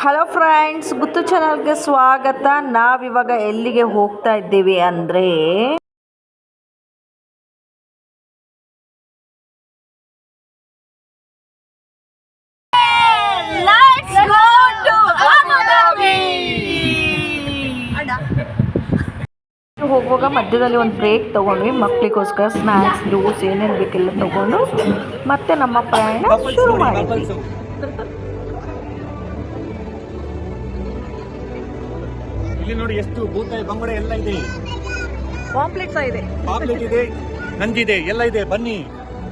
Hello friends ಗುತ್ತು ಚಾನಲ್ಗೆ ಸ್ವಾಗತ. ನಾವಿವಾಗ ಎಲ್ಲಿಗೆ ಹೋಗ್ತಾ ಇದ್ದೀವಿ ಅಂದರೆ ಹೋಗುವಾಗ ಮಧ್ಯದಲ್ಲಿ ಒಂದು ಬ್ರೇಕ್ ತಗೊಂಡ್ವಿ. ಮಕ್ಕಳಿಗೋಸ್ಕರ ಸ್ನ್ಯಾಕ್ಸ್ ಜ್ಯೂಸ್ ಏನೇನು ಬೇಕೆಲ್ಲ ತಗೊಂಡು ಮತ್ತೆ ನಮ್ಮ ಪ್ರಯಾಣ ಶುರು ಮಾಡಿದ್ವಿ. ಇಲ್ಲಿ ನೋಡಿ ಎಷ್ಟು ಭೂತ ಬಂಗಡೆ ಎಲ್ಲ ಇದೆ. ಕಾಂಪ್ಲೆಕ್ಸ್ ಇದೆ. ಪಾಂಪ್ಲೆಟ್ ಇದೆ ನಂದಿದೆ ಎಲ್ಲ ಇದೆ. ಬನ್ನಿ.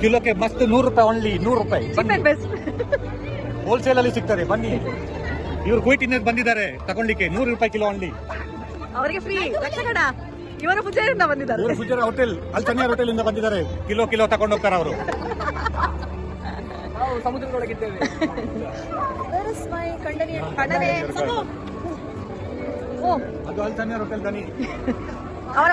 ಕಿಲೋಕ್ಕೆ ಮಸ್ತ್ ನೂರು ರೂಪಾಯಿ ಒನ್ಲಿ ನೂರು ರೂಪಾಯಿ. ಹೋಲ್ಸೇಲ್ ಅಲ್ಲಿ ಸಿಗ್ತದೆ ಬನ್ನಿ. ಇವ್ರು ಕುಯ್ಟಿನ ಬಂದಿದ್ದಾರೆ ತಗೊಂಡ್ಲಿಕ್ಕೆ ನೂರು ರೂಪಾಯಿ ಕಿಲೋ ಒನ್ಲಿ ಅವರಿಗೆ ಫ್ರೀ ಇವರು ಪೂಜಾರಿಂದ ಬಂದಿದ್ದಾರೆ. ಇವರು ಹೋಟೆಲ್ ಅಲ್ಲಿ ತನಿಯಾರ್ ಹೋಟೆಲ್ ಇಂದ ಬಂದಿದ್ದಾರೆ. ಕಿಲೋ ಕಿಲೋ ತಗೊಂಡು ಹೋಗ್ತಾರೆ ಅವರು. ಸಮುದ್ರದೊಳಗಿದ್ದೇವೆ. ಅದು ಅಲ್ತಾನೆ ಹೋಟೆಲ್ ದನಿ ಅವರ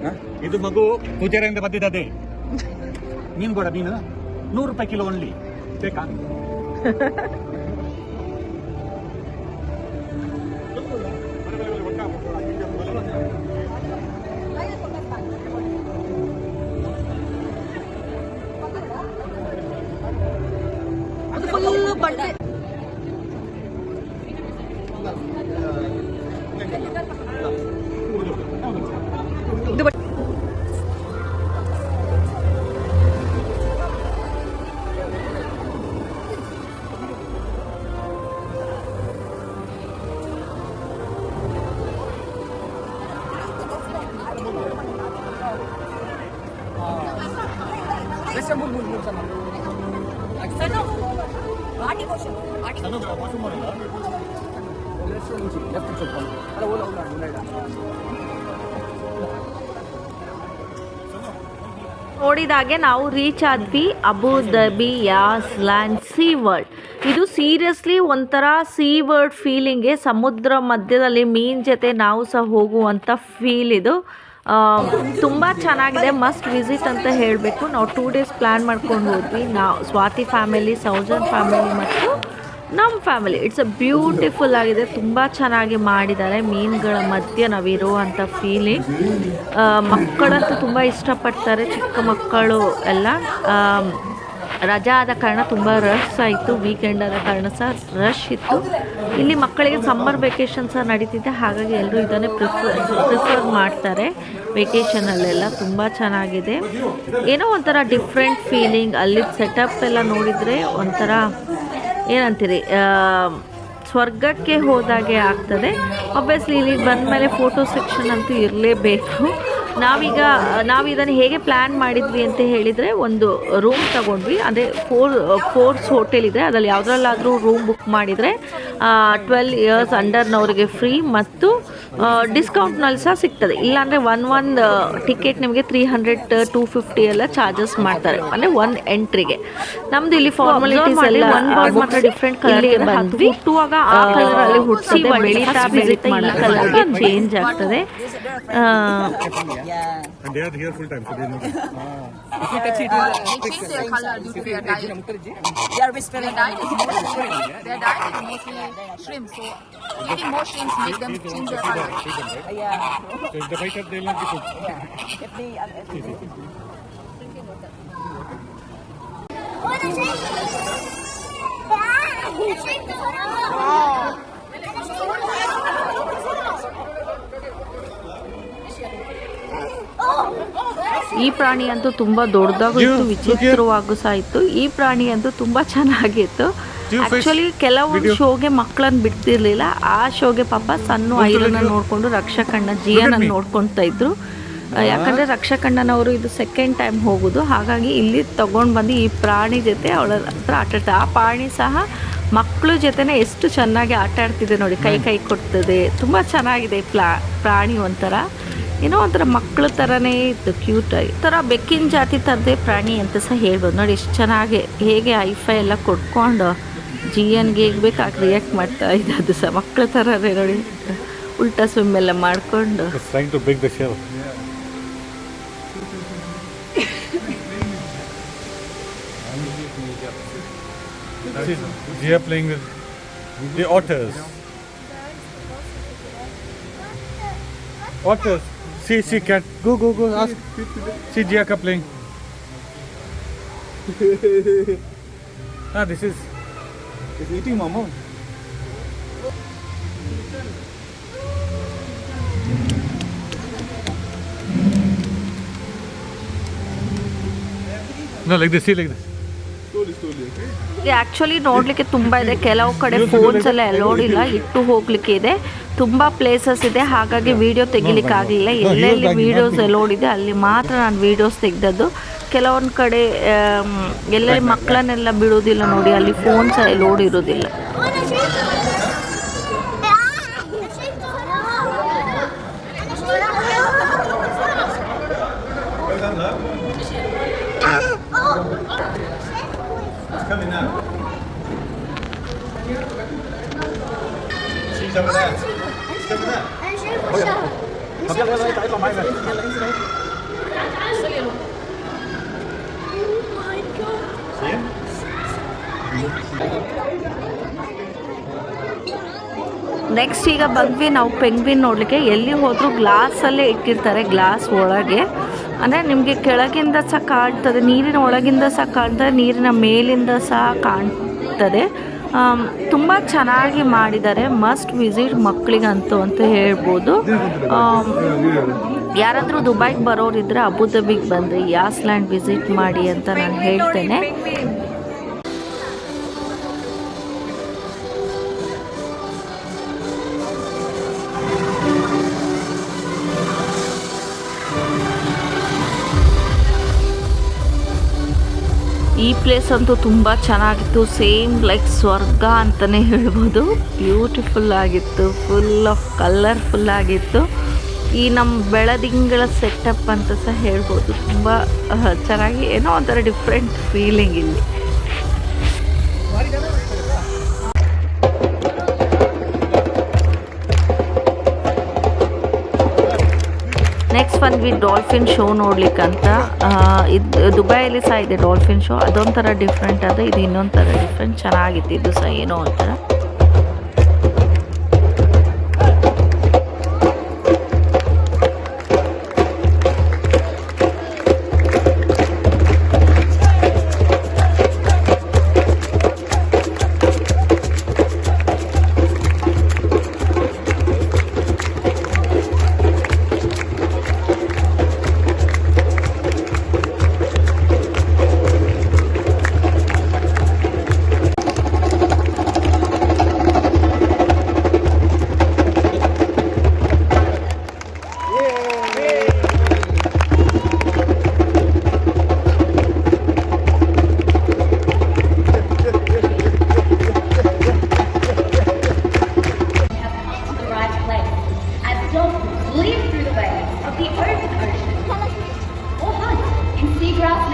ಹ? ಇದು ಮಗು ಪೂಜಾರಿಯಿಂದ ಬಂದಿದ್ದದೆ ಮೀನು ಕೂಡ ಮೀನು ನೂರು ರೂಪಾಯಿ ಕಿಲೋ ಓನ್ಲಿ ಬೇಕಾ? ನೋಡಿದಾಗೆ ನಾವು ರೀಚ್ ಆದ್ವಿ ಯಾಸ್ ಲಂಚ್ ಸಿ ವರ್ಲ್ಡ್ ಇದು ಸೀರಿಯಸ್ಲಿ ಒಂಥರ ಸೀ ವರ್ಡ್ ಫೀಲಿಂಗ್ಗೆ ಸಮುದ್ರ ಮಧ್ಯದಲ್ಲಿ ಮೀನ್ ಜೊತೆ ನಾವು ಸಹ ಹೋಗುವಂಥ ಫೀಲ್ ಇದು. ತುಂಬ ಚೆನ್ನಾಗಿದೆ ಮಸ್ಟ್ ವಿಸಿಟ್ ಅಂತ ಹೇಳಬೇಕು. ನಾವು ಟೂ ಡೇಸ್ ಪ್ಲ್ಯಾನ್ ಮಾಡ್ಕೊಂಡು ಹೋದ್ವಿ. ನಾವು ಸ್ವಾತಿ ಫ್ಯಾಮಿಲಿ ಸೌಜನ್ ಫ್ಯಾಮಿಲಿ ಮತ್ತು ನಮ್ಮ ಫ್ಯಾಮಿಲಿ ಇಟ್ಸ್ ಅ ಬ್ಯೂಟಿಫುಲ್ ಆಗಿದೆ. ತುಂಬ ಚೆನ್ನಾಗಿ ಮಾಡಿದ್ದಾರೆ. ಮೀನುಗಳ ಮಧ್ಯೆ ನಾವಿರುವಂಥ ಫೀಲಿಂಗ್ ಮಕ್ಕಳಂತೂ ತುಂಬ ಇಷ್ಟಪಡ್ತಾರೆ. ಚಿಕ್ಕ ಮಕ್ಕಳು ಎಲ್ಲ. ರಜಾ ಆದ ಕಾರಣ ತುಂಬ ರಶ್ ಆಯಿತು. ವೀಕೆಂಡ್ ಆದ ಕಾರಣ ಸಹ ರಶ್ ಇತ್ತು. ಇಲ್ಲಿ ಮಕ್ಕಳಿಗೆ ಸಮ್ಮರ್ ವೆಕೇಷನ್ ಸಹ ನಡೀತಿದೆ. ಹಾಗಾಗಿ ಎಲ್ಲರೂ ಇದನ್ನೇ ಪ್ರಿಫರ್ ಪ್ರಿಫರ್ ಮಾಡ್ತಾರೆ. ವೆಕೇಷನಲ್ಲೆಲ್ಲ ತುಂಬ ಚೆನ್ನಾಗಿದೆ. ಏನೋ ಒಂಥರ ಡಿಫ್ರೆಂಟ್ ಫೀಲಿಂಗ್ ಅಲ್ಲಿ ಸೆಟಪ್ ಎಲ್ಲ ನೋಡಿದರೆ ಒಂಥರ, ಏನಂತೀರಿ ಸ್ವರ್ಗಕ್ಕೆ ಹೋದಾಗೆ ಆಗ್ತದೆ. ಒಬ್ವಿಯಸ್ಲಿ ಇಲ್ಲಿಗೆ ಬಂದಮೇಲೆ ಫೋಟೋ ಸೆಕ್ಷನ್ ಅಂತೂ ಇರಲೇಬೇಕು. ನಾವೀಗ, ನಾವು ಇದನ್ನು ಹೇಗೆ ಪ್ಲ್ಯಾನ್ ಮಾಡಿದ್ವಿ ಅಂತ ಹೇಳಿದರೆ ಒಂದು ರೂಮ್ ತಗೊಂಡ್ವಿ. ಅಂದರೆ ಫೋರ್ ಫೋರ್ಸ್ ಹೋಟೆಲ್ ಇದೆ ಅದರಲ್ಲಿ ಯಾವುದ್ರಲ್ಲಾದರೂ ರೂಮ್ ಬುಕ್ ಮಾಡಿದರೆ ಟ್ವೆಲ್ ಇಯರ್ಸ್ ಅಂಡರ್ನವ್ರಿಗೆ ಫ್ರೀ ಮತ್ತು ಡಿಸ್ಕೌಂಟ್ನಲ್ಲಿ ಸಹ ಸಿಗ್ತದೆ. ಇಲ್ಲಾಂದರೆ ಒನ್ ಒಂದು ಟಿಕೆಟ್ ನಿಮಗೆ ತ್ರೀ ಹಂಡ್ರೆಡ್ ಟೂ ಫಿಫ್ಟಿ ಎಲ್ಲ ಚಾರ್ಜಸ್ ಮಾಡ್ತಾರೆ. ಅಂದರೆ ಒನ್ ಎಂಟ್ರಿಗೆ ನಮ್ದು ಇಲ್ಲಿ ಫಾರ್ಮಾಲಿಟೀಸ್ ಎಲ್ಲ ಮಾತ್ರ ಡಿಫ್ರೆಂಟ್ ಕಲರ್ ಬಂದ್ವಿ. ಆಗ ಆ ಕಲರ್ ಅಲ್ಲಿ ಹುಟ್ಟಿಸಿ ಬೆಳೀತಾ ಬೆಳೀತಾ ಈ ಕಲರ್ಗೆ ಚೇಂಜ್ ಆಗ್ತದೆ. ಆ, whispering. they are full So change their color Yeah. shrimp. So more shrimps them color. If the right up, they'll not ಈ ಪ್ರಾಣಿ ಅಂತೂ ತುಂಬಾ ದೊಡ್ಡದಾಗೂ ಇತ್ತು ವಿಚಿತ್ರವಾಗೂ ಸಹ ಇತ್ತು ಈ ಪ್ರಾಣಿ ಅಂತೂ ತುಂಬಾ ಚೆನ್ನಾಗಿತ್ತು ಆಕ್ಚುಲಿ ಕೆಲವೊಂದು ಶೋಗೆ ಮಕ್ಕಳನ್ನ ಬಿಡ್ತಿರ್ಲಿಲ್ಲ. ಆ ಶೋಗೆ ಪಾಪ ಸಣ್ಣ ಐರನ್ನ ನೋಡ್ಕೊಂಡು ರಕ್ಷಕಣ್ಣ ಜಿಯನನ್ನು ನೋಡ್ಕೊಂತಾ ಇದ್ರು. ಯಾಕಂದ್ರೆ ರಕ್ಷಕಣ್ಣನವರು ಇದು ಸೆಕೆಂಡ್ ಟೈಮ್ ಹೋಗುದು. ಹಾಗಾಗಿ ಇಲ್ಲಿ ತಗೊಂಡು ಬಂದು ಈ ಪ್ರಾಣಿ ಜೊತೆ ಅವಳ ಹತ್ರ ಆಟ ಆಡ್ತಾರೆ ಆ ಪ್ರಾಣಿ ಸಹ ಮಕ್ಕಳ ಜೊತೆನೆ ಎಷ್ಟು ಚೆನ್ನಾಗಿ ಆಟ ಆಡ್ತಿದೆ ನೋಡಿ. ಕೈ ಕೈ ಕೊಡ್ತದೆ. ತುಂಬ ಚೆನ್ನಾಗಿದೆ ಪ್ಲಾ ಪ್ರಾಣಿ ಒಂಥರ. ಏನೋ ಒಂಥರ ಮಕ್ಕಳ ಥರನೇ ಇತ್ತು ಕ್ಯೂಟಾಗಿ ಥರ ಬೆಕ್ಕಿನ ಜಾತಿ ಥರದೇ ಪ್ರಾಣಿ ಅಂತ ಸಹ ಹೇಳ್ಬೋದು. ನೋಡಿ ಎಷ್ಟು ಚೆನ್ನಾಗಿ ಹೇಗೆ ಐಫೈ ಎಲ್ಲ ಕೊಟ್ಕೊಂಡು ಜಿ ಎನ್ಗೆ ಹೇಗೆ ಬೇಕು ಆಗ ರಿಯಾಕ್ಟ್ ಮಾಡ್ತಾ ಇದೆ ಅದು ಸಹ ಮಕ್ಕಳ ಥರನೇ ನೋಡಿ ಉಲ್ಟಾ ಸ್ವಿಮ್ ಎಲ್ಲ ಮಾಡಿಕೊಂಡು the shell. See, they are playing with the otters. Otters. See, see, cat. Go, go, go. Ask. See, Jiaka playing. ah, this is. It's eating, Mama. No, like this. See, like this. Actually ನೋಡಲಿಕ್ಕೆ ತುಂಬ ಇದೆ. ಕೆಲವು ಕಡೆ phones ಎಲ್ಲ allowed ಇಲ್ಲ ಇಟ್ಟು ಹೋಗ್ಲಿಕ್ಕೆ ಇದೆ. ತುಂಬಾ ಪ್ಲೇಸಸ್ ಇದೆ ಹಾಗಾಗಿ ವಿಡಿಯೋ ತೆಗಿಲಿಕ್ಕೆ ಆಗಲಿಲ್ಲ. ಎಲ್ಲೆಲ್ಲಿ ವಿಡಿಯೋಸ್ ಅಲೋಡ್ ಇದೆ ಅಲ್ಲಿ ಮಾತ್ರ ನಾನು ವಿಡಿಯೋಸ್ ತೆಗೆದದ್ದು. ಕೆಲವೊಂದು ಕಡೆ ಎಲ್ಲ ಎಲ್ಲೆಲ್ಲಿ ಮಕ್ಕಳನ್ನೆಲ್ಲ ಬಿಡೋದಿಲ್ಲ ನೋಡಿ ಅಲ್ಲಿ ಫೋನ್ ಸಹ ಲೋಡ್ ಇರೋದಿಲ್ಲ coming now. See, over there. It's over there. Không biết lấy tay con máy này. See next ಈಗ ಬಂದ್ವಿ, ನಾವು ಪೆಂಗ್ವಿನ್ ನೋಡಲಿಕ್ಕೆ. ಎಲ್ಲಿ ಹೋದರೂ ಗ್ಲಾಸಲ್ಲೇ ಇಟ್ಟಿರ್ತಾರೆ ಗ್ಲಾಸ್ ಒಳಗೆ. ಅಂದರೆ ನಿಮಗೆ ಕೆಳಗಿಂದ ಸಹ ಕಾಣ್ತದೆ, ನೀರಿನ ಒಳಗಿಂದ ಸಹ ಕಾಣ್ತದೆ, ನೀರಿನ ಮೇಲಿಂದ ಸಹ ಕಾಣ್ತದೆ. ತುಂಬ ಚೆನ್ನಾಗಿ ಮಾಡಿದ್ದಾರೆ. ಮಸ್ಟ್ ವಿಸಿಟ್ ಮಕ್ಕಳಿಗಂತೂ ಅಂತ ಹೇಳ್ಬೋದು. ಯಾರಾದರೂ ದುಬೈಗೆ ಬರೋರಿದ್ದರೆ ಅಬುದಾಬಿಗೆ ಬಂದರೆ ಯಾಸ್ಲ್ಯಾಂಡ್ ವಿಸಿಟ್ ಮಾಡಿ ಅಂತ ನಾನು ಹೇಳ್ತೇನೆ. ಈ ಪ್ಲೇಸ್ ಅಂತೂ ತುಂಬ ಚೆನ್ನಾಗಿತ್ತು. ಸೇಮ್ ಲೈಕ್ ಸ್ವರ್ಗ ಅಂತಲೇ ಹೇಳ್ಬೋದು. ಬ್ಯೂಟಿಫುಲ್ ಆಗಿತ್ತು. ಫುಲ್ ಆಫ್ ಕಲರ್ಫುಲ್ ಆಗಿತ್ತು. ಈ ನಮ್ಮ ಬೆಳದಿಂಗಳ ಸೆಟಪ್ ಅಂತ ಸಹ ಹೇಳ್ಬೋದು. ತುಂಬ ಚೆನ್ನಾಗಿ ಏನೋ ಒಂಥರ ಡಿಫ್ರೆಂಟ್ ಫೀಲಿಂಗ್ ಇಲ್ಲಿ. ನೆಕ್ಸ್ಟ್ ಬಂದ್ವಿ ಡಾಲ್ಫಿನ್ ಶೋ ನೋಡ್ಲಿಕ್ಕಂತ ಇದು ದುಬೈಯಲ್ಲಿ ಸಹ ಇದೆ ಡಾಲ್ಫಿನ್ ಶೋ ಅದೊಂಥರ ಡಿಫ್ರೆಂಟ್ ಅದ, ಇದು ಇನ್ನೊಂಥರ ಡಿಫ್ರೆಂಟ್ ಚೆನ್ನಾಗಿತ್ತು ಇದು ಸಹ ಏನೋ ಒಂಥರ.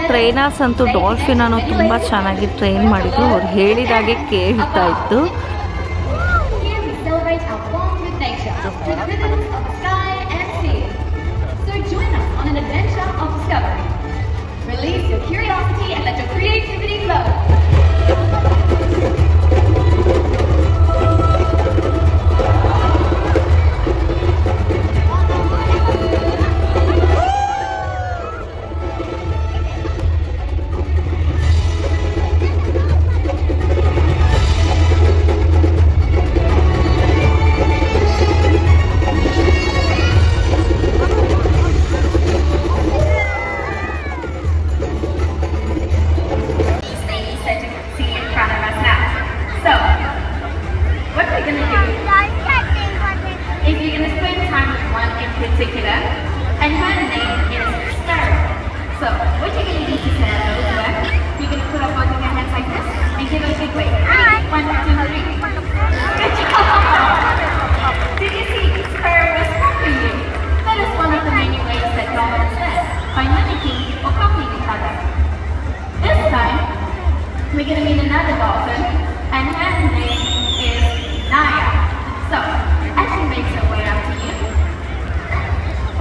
ಟ್ರೈನರ್ಸ್ ಅಂತೂ ಡಾಲ್ಫಿನ್ ಅನ್ನೋ ತುಂಬ ಚೆನ್ನಾಗಿ ಟ್ರೈನ್ ಮಾಡಿದ್ರು? ಅವ್ರು ಹೇಳಿದಾಗೆ ಕೇಳ್ತಾ ಇತ್ತು. another dolphin, and her name is Naya. So, as she makes her way up to you.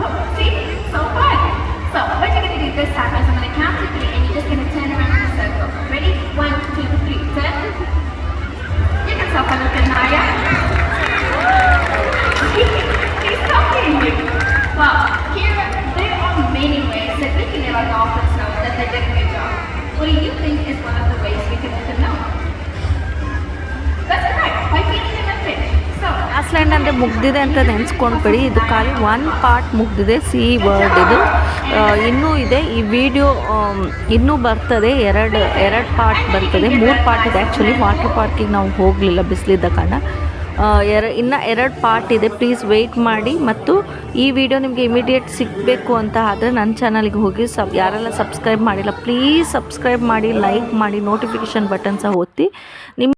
Oh, see? So fun. So, what you're going to do this time is I'm going to count to three, and you're just going to turn around in a circle. Ready? One, two, three, turn. You can stop and look at Naya. ಮುಗ್ದಿದೆ ಅಂತ ನೆನೆಸ್ಕೊಂಡ್ಬೇಡಿ. ಇದು ಖಾಲಿ one part ಮುಗ್ದಿದೆ C word ಇದು. ಇನ್ನೂ ಇದೆ. ಈ ವಿಡಿಯೋ ಇನ್ನೂ ಬರ್ತದೆ. ಎರಡು ಎರಡು ಪಾರ್ಟ್ ಬರ್ತದೆ. ಮೂರು ಪಾರ್ಟ್ ಇದೆ ಆ್ಯಕ್ಚುಲಿ ವಾಟರ್ ಪಾರ್ಕಿಗೆ ನಾವು ಹೋಗಲಿಲ್ಲ ಬಿಸಿಲಿದ್ದ ಕಾರಣ. ಎರ, ಇನ್ನು ಎರಡು ಪಾರ್ಟ್ ಇದೆ. ಪ್ಲೀಸ್ ವೆಯ್ಟ್ ಮಾಡಿ. ಮತ್ತು ಈ ವಿಡಿಯೋ ನಿಮಗೆ ಇಮಿಡಿಯೇಟ್ ಸಿಗಬೇಕು ಅಂತ ಆದರೆ ನನ್ನ ಚಾನಲ್ಗೆ ಹೋಗಿ ಸಬ್, ಯಾರೆಲ್ಲ ಸಬ್ಸ್ಕ್ರೈಬ್ ಮಾಡಿಲ್ಲ ಪ್ಲೀಸ್ ಸಬ್ಸ್ಕ್ರೈಬ್ ಮಾಡಿ ಲೈಕ್ ಮಾಡಿ ನೋಟಿಫಿಕೇಷನ್ ಬಟನ್ ಸಹ ಒತ್ತಿ. ನಿಮ್ಮ